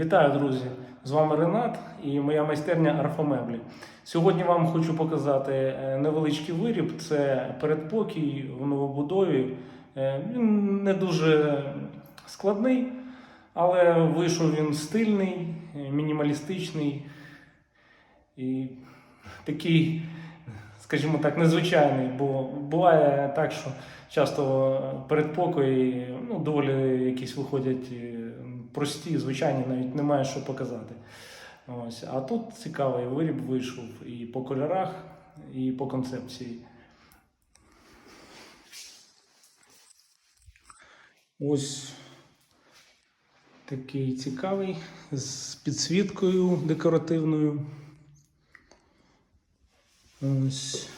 Вітаю, друзі! З вами Ренат і моя майстерня Арфомеблі. Сьогодні вам хочу показати е, невеличкий виріб. Це передпокій в новобудові. Е, Він не дуже складний, але вийшов він стильний, е, мінімалістичний і такий, скажімо так, незвичайний. Бо буває так, що часто передпокої ну, доволі якісь виходять прості, звичайні, навіть немає що показати. Ось. А тут цікавий виріб вийшов і по кольорах, і по концепції. Ось такий цікавий з підсвіткою декоративною. Ось.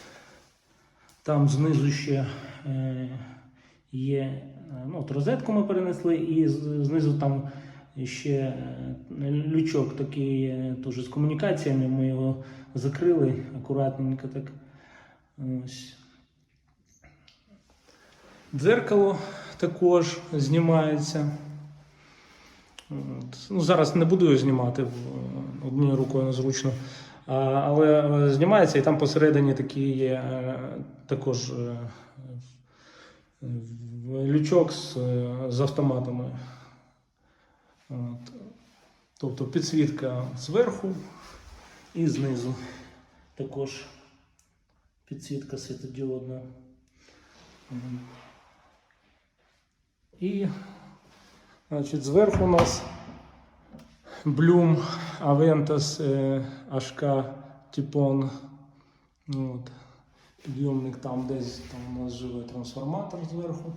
Там знизу ще е, є е, ну, от розетку ми перенесли, і знизу там ще е, лючок такий е, теж з комунікаціями. Ми його закрили акуратненько так. Ось. Дзеркало також знімається. Ну, зараз не буду його знімати, однією рукою незручно. Але е, знімається і там посередині такий є також лючок з, з автоматами. От. Тобто підсвітка зверху і знизу. Також підсвітка світодіодна. І значить, зверху у нас Bloom Aventus е, HK. От. Підйомник там десь там у нас живе трансформатор зверху.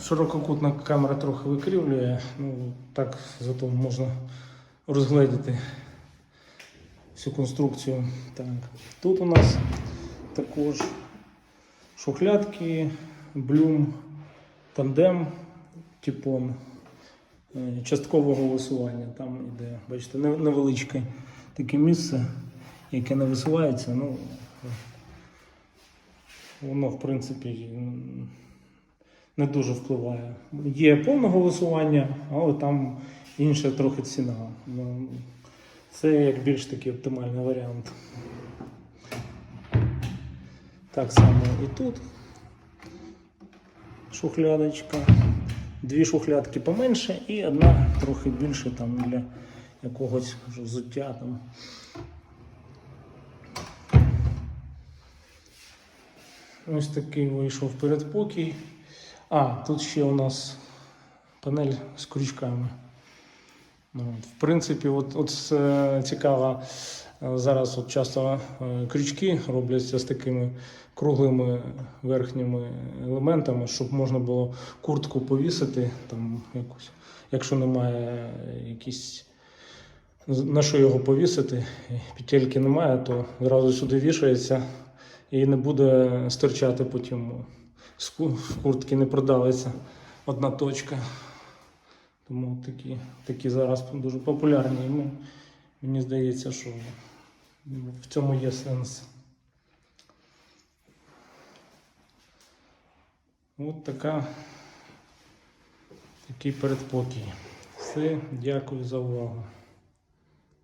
Ширококутна камера трохи викривлює, ну так зато можна розгледіти всю конструкцію. Так. Тут у нас також шухлядки, блюм, тандем, типон е, часткового висування. Там іде, бачите, невеличке таке місце, яке не висувається. Ну, воно, в принципі, не дуже впливає. Є повного висування, але там інша трохи ціна. Ну, Це як більш такий оптимальний варіант. Так само і тут шухлядочка. Дві шухлядки поменше і одна трохи більше там для якогось взуття там. Ось такий вийшов передпокій. А, тут ще у нас панель з крючками. Ну, В принципі, от, от е, цікаво, е, зараз от часто е, крючки робляться з такими круглими верхніми елементами, щоб можна було куртку повісити, там якусь, якщо немає якісь. На що його повісити, петельки немає, то зразу сюди вішається і не буде стирчати потім куртки не продавиться одна точка. Тому такі, такі зараз дуже популярні. І ми- мені здається, що в цьому є сенс. От така, такий передпокій. Все, дякую за увагу.